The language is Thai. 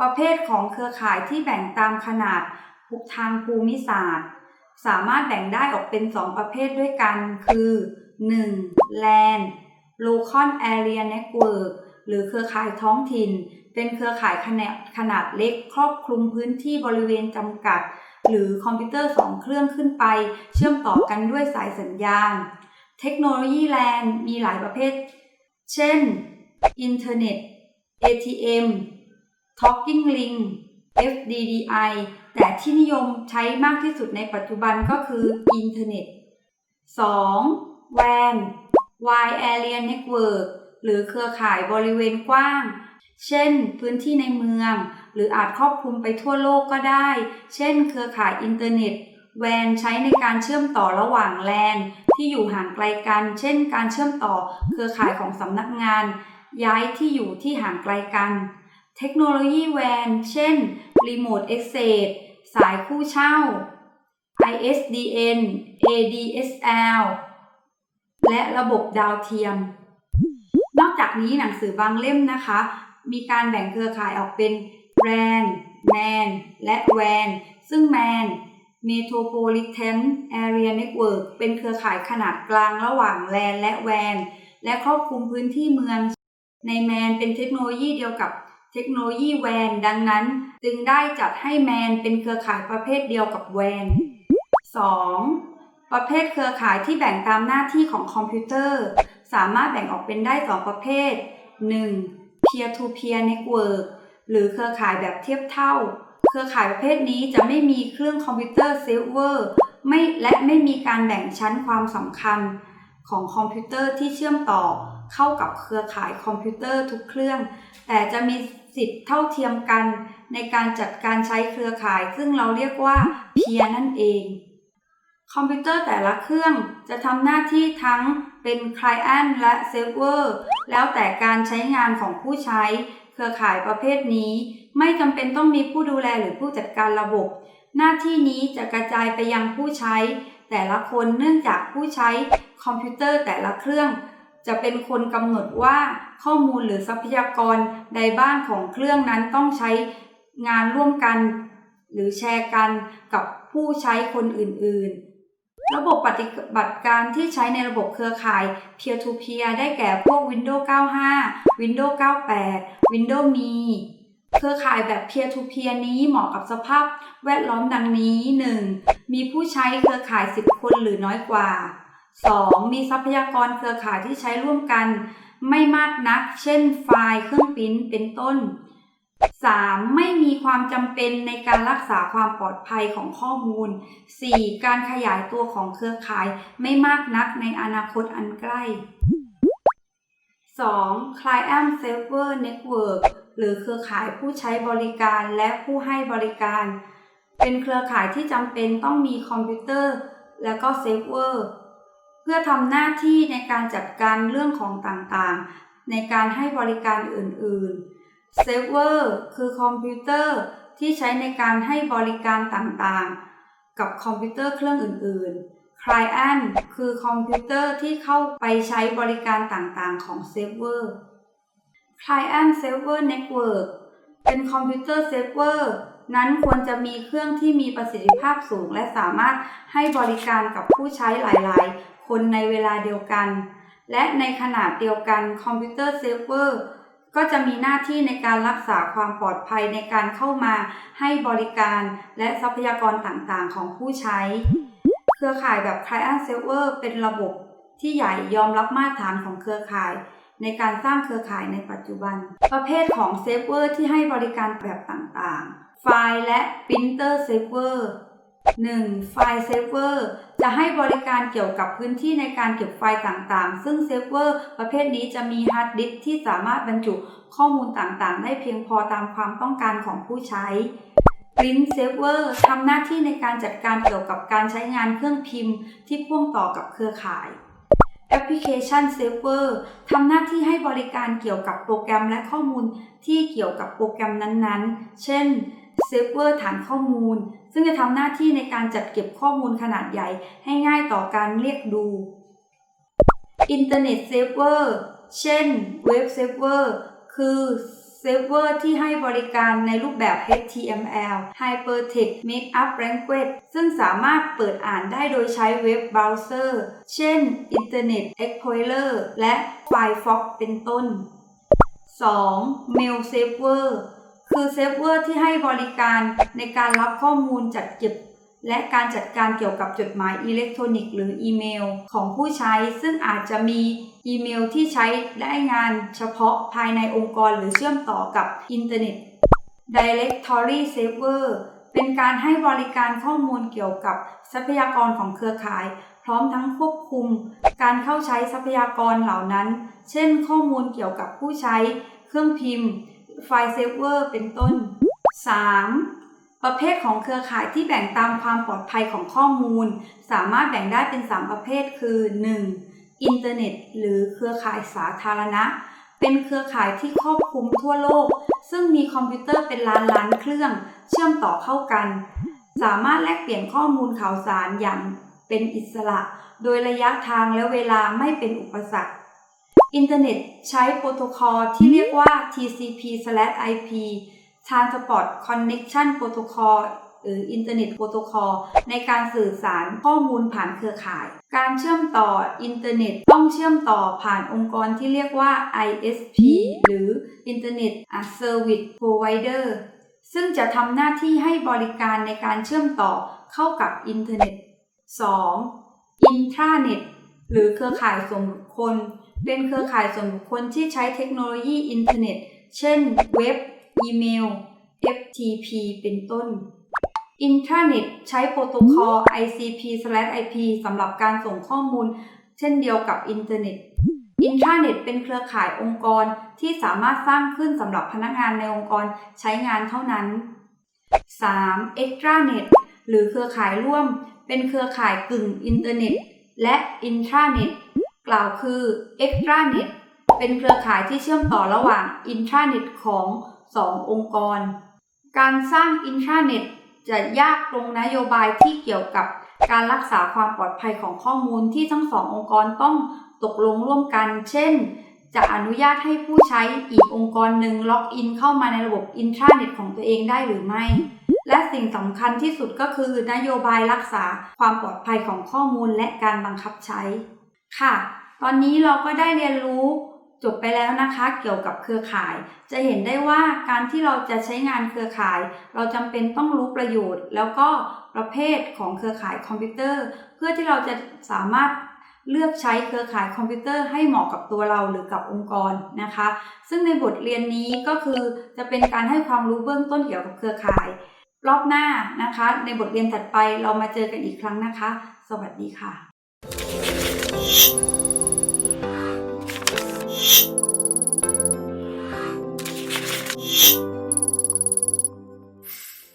ประเภทของเครือข่ายที่แบ่งตามขนาดทางภูมิศาสตร์ สามารถแบ่งได้ออกเป็น 2 ประเภทด้วยกัน คือ 1. LAN Local Area Network หรือเครือข่ายท้องถิ่น เป็นเครือข่ายขนาดขนาดเล็กครอบคลุมพื้นที่บริเวณจำกัด หรือคอมพิวเตอร์ 2 เครื่องขึ้นไป เชื่อมต่อกันด้วยสายสัญญาณ เทคโนโลยี LAN มีหลายประเภท เช่น Internet ATM Talking Link FDDI แต่ที่นิยมใช้มากที่สุดในปัจจุบันก็คืออินเทอร์เน็ต 2. WAN Wide Area Network หรือเครือข่ายบริเวณกว้าง เช่น พื้นที่ในเมือง หรืออาจครอบคลุมไปทั่วโลกก็ได้ เช่น เครือข่ายอินเทอร์เน็ต WAN ใช้ในการเชื่อมต่อระหว่างแลนที่อยู่ห่างไกลกัน เช่น การเชื่อมต่อเครือข่ายของสำนักงาน ย้ายที่อยู่ที่ห่างไกลกัน เทคโนโลยี WAN เช่น Remote Access สายคู่เช่า ISDN ADSL และระบบดาวเทียม นอกจากนี้หนังสือบางเล่มนะคะ มีการแบ่งเครือข่ายออกเป็น RAN MAN และ WAN ซึ่ง MAN Metropolitan Area Network เป็นเครือข่ายขนาดกลางระหว่าง LAN และ WAN และครอบคลุมพื้นที่เมือง ใน MAN เป็นเทคโนโลยีเดียวกับ เทคโนโลยี WAN ดังนั้น จึงได้จัดให้ MAN เป็นเครือข่ายประเภทเดียวกับ WAN 2. ประเภทเครือข่ายที่แบ่งตามหน้าที่ของคอมพิวเตอร์ สามารถแบ่งออกเป็นได้ 2 ประเภท 1. peer to peer network หรือเครือข่ายแบบเทียบเท่า เครือข่ายประเภทนี้จะไม่มีเครื่องคอมพิวเตอร์เซิร์ฟเวอร์ไม่และไม่มีการแบ่งชั้นความสำคัญของคอมพิวเตอร์ที่เชื่อมต่อ เข้ากับเครือข่ายคอมพิวเตอร์ทุกเครื่อง แต่จะมีสิทธิ์เท่าเทียมกันในการจัดการใช้เครือข่าย ซึ่งเราเรียกว่าเพียนั่นเอง คอมพิวเตอร์แต่ละเครื่องจะทำหน้าที่ทั้งเป็น Client และ Server แล้วแต่การใช้งานของผู้ใช้เครือข่ายประเภทนี้ ไม่จำเป็นต้องมีผู้ดูแลหรือผู้จัดการระบบ หน้าที่นี้จะกระจายไปยังผู้ใช้ แต่ละคนเนื่องจากผู้ใช้คอมพิวเตอร์แต่ละเครื่อง จะเป็นคนกำหนดว่าข้อมูลหรือทรัพยากรใดบ้านของเครื่องนั้นต้องใช้งานร่วมกัน หรือแชร์กันกับผู้ใช้คนอื่น ๆ ระบบปฏิบัติการที่ใช้ในระบบเครือข่าย peer to peer ได้แก่พวก Windows 95 Windows 98 Windows Me เครือข่ายแบบ peer to peer นี้เหมาะกับสภาพแวดล้อมดังนี้ 1. มีผู้ใช้เครือข่าย 10 คนหรือน้อยกว่า 2. มีทรัพยากรเครือข่ายที่ใช้ร่วมกันไม่มากนัก เช่น ไฟล์เครื่องปริ้นเป็นต้น 3. ไม่มีความจำเป็นในการรักษาความปลอดภัยของข้อมูล 4. การขยายตัวของเครือข่ายไม่มากนักในอนาคตอันใกล้ 2. Client Server Network หรือเครือข่ายผู้ใช้บริการและผู้ให้บริการ เป็นเครือข่ายที่จำเป็นต้องมีคอมพิวเตอร์ และก็เซิร์ฟเวอร์ พื่อทำหน้าที่ในการจัดการเรื่องของต่างๆ ในการให้บริการอื่นๆเซิร์ฟเวอร์คือคอมพิวเตอร์ที่ใช้ในการให้บริการต่างๆ กับคอมพิวเตอร์เครื่องอื่นๆ Client คือคอมพิวเตอร์ที่เข้าไปใช้บริการต่างๆ ของเซิร์ฟเวอร์ Client Server Network เป็นคอมพิวเตอร์เซิร์ฟเวอร์ นั้นควรจะมีเครื่องที่มีประสิทธิภาพสูง และสามารถให้บริการกับผู้ใช้หลายๆ คนในเวลาเดียวกัน และในขนาดเดียวกันคอมพิวเตอร์เซิร์ฟเวอร์ก็จะมีหน้าที่ในการรักษาความปลอดภัยในการเข้ามาให้บริการและทรัพยากรต่างๆ ของผู้ใช้ เครือข่ายแบบ Client Server เป็นระบบที่ใหญ่ยอมรับมาตรฐานของเครือข่าย ในการสร้างเครือข่ายในปัจจุบัน ประเภทของเซิร์ฟเวอร์ที่ให้บริการแบบต่างๆ ไฟล์และ Printer Server 1. ไฟล์เซฟเวอร์จะให้บริการเกี่ยวกับพื้นที่ในการเก็บไฟล์ต่างๆ ซึ่งเซฟเวอร์ประเภทนี้จะมีฮาร์ดดิสก์ที่สามารถบรรจุข้อมูลต่างๆ ได้เพียงพอตามความต้องการของผู้ใช้ Print Server ทำหน้าที่ในการจัดการเกี่ยวกับการใช้งานเครื่องพิมพ์ที่พ่วงต่อกับเครือข่าย Application Server ทำหน้าที่ให้บริการเกี่ยวกับโปรแกรมและข้อมูลที่เกี่ยวกับโปรแกรมนั้นๆ เช่น เซิร์ฟเวอร์ฐานข้อมูล ซึ่งจะทำหน้าที่ในการจัดเก็บข้อมูลขนาดใหญ่ให้ง่ายต่อการเรียกดู Internet Server เช่น Web Server คือเซิเซิร์ฟเวอร์ที่ให้บริการในรูปแบบ HTML Hypertext Markup Language ซึ่งสามารถเปิดอ่านได้โดยใช้เว็บเบราว์เซอร์ เช่น Internet Explorer และ Firefox เป็นต้น 2. Mail Saver คือเซฟเวอร์ที่ให้บริการในการรับข้อมูลจัดเก็บ และการจัดการเกี่ยวกับจดหมายอิเล็กทรอนิกส์หรืออีเมล ของผู้ใช้ ซึ่งอาจจะมีอีเมลที่ใช้ได้งานเฉพาะภายในองค์กรหรือเชื่อมต่อกับอินเทอร์เน็ต Directory Saver เป็นการให้บริการข้อมูลเกี่ยวกับทรัพยากรของเครือข่าย พร้อมทั้งควบคุม การเข้าใช้ทรัพยากรเหล่านั้น เช่น ข้อมูลเกี่ยวกับผู้ใช้ เครื่องพิมพ์ ไฟเซฟเวอร์เป็นต้น 3. ประเภทของเครือข่ายที่แบ่งตามความปลอดภัยของข้อมูล สามารถแบ่งได้เป็น 3 ประเภทคือ 1. อินเทอร์เน็ต หรือเครือข่ายสาธารณะ เป็นเครือข่ายที่ครอบคลุมทั่วโลก ซึ่งมีคอมพิวเตอร์เป็นล้านล้านเครื่องเชื่อมต่อเข้ากัน สามารถแลกเปลี่ยนข้อมูลข่าวสารอย่างเป็นอิสระ โดยระยะทางและเวลาไม่เป็นอุปสรรค อินเทอร์เน็ตใช้โปรโตคอลที่เรียกว่า TCP/IP Transport Connection Protocol หรือ Internet Protocol ในการสื่อสารข้อมูลผ่านเครือข่าย การเชื่อมต่ออินเทอร์เน็ตต้องเชื่อมต่อผ่านองค์กรที่เรียกว่า ISP หรือ Internet Service Provider ซึ่งจะทำหน้าที่ให้บริการในการเชื่อมต่อเข้ากับอินเทอร์เน็ต 2. Intranet หรือเครือข่ายส่วนบุคคล เป็นเครือข่ายส่วนบุคคลที่ใช้เทคโนโลยีอินเทอร์เน็ต เช่น เว็บ อีเมล FTP เป็นต้น Intranet ใช้โปรโตคอล ICP/IP สำหรับการส่งข้อมูล เช่นเดียวกับอินเทอร์เน็ต Intranet เป็นเครือข่ายองค์กรที่สามารถสร้างขึ้นสำหรับพนักงานในองค์กรใช้งานเท่านั้น 3. Extranet หรือเครือข่ายร่วม เป็นเครือข่ายกึ่งอินเทอร์เน็ต และ Intranet กล่าวคือ Extranet เป็นเครือข่ายที่เชื่อมต่อระหว่าง Intranet ของ 2 องค์กร การสร้าง Intranet จะยากตรงนโยบายที่เกี่ยวกับการรักษาความปลอดภัยของข้อมูลที่ทั้งสององค์กรต้องตกลงร่วมกัน เช่น จะอนุญาตให้ผู้ใช้อีกองค์กรหนึ่งล็อกอินเข้ามาในระบบ Intranet ของตัวเองได้หรือไม่ และสิ่งสำคัญที่สุดก็คือนโยบายรักษาความปลอดภัยของข้อมูลและการบังคับใช้ ค่ะ ตอนนี้เราก็ได้เรียนรู้จบไปแล้วนะคะเกี่ยวกับเครือข่าย จะเห็นได้ว่าการที่เราจะใช้งานเครือข่าย เราจำเป็นต้องรู้ประโยชน์ แล้วก็ประเภทของเครือข่ายคอมพิวเตอร์ เพื่อที่เราจะสามารถเลือกใช้เครือข่ายคอมพิวเตอร์ให้เหมาะกับตัวเราหรือกับองค์กรนะคะ ซึ่งในบทเรียนนี้ก็คือจะเป็นการให้ความรู้เบื้องต้นเกี่ยวกับเครือข่าย รอบหน้านะคะ ในบทเรียนถัดไปเรามาเจอกันอีกครั้งนะคะ สวัสดีค่ะ Shh.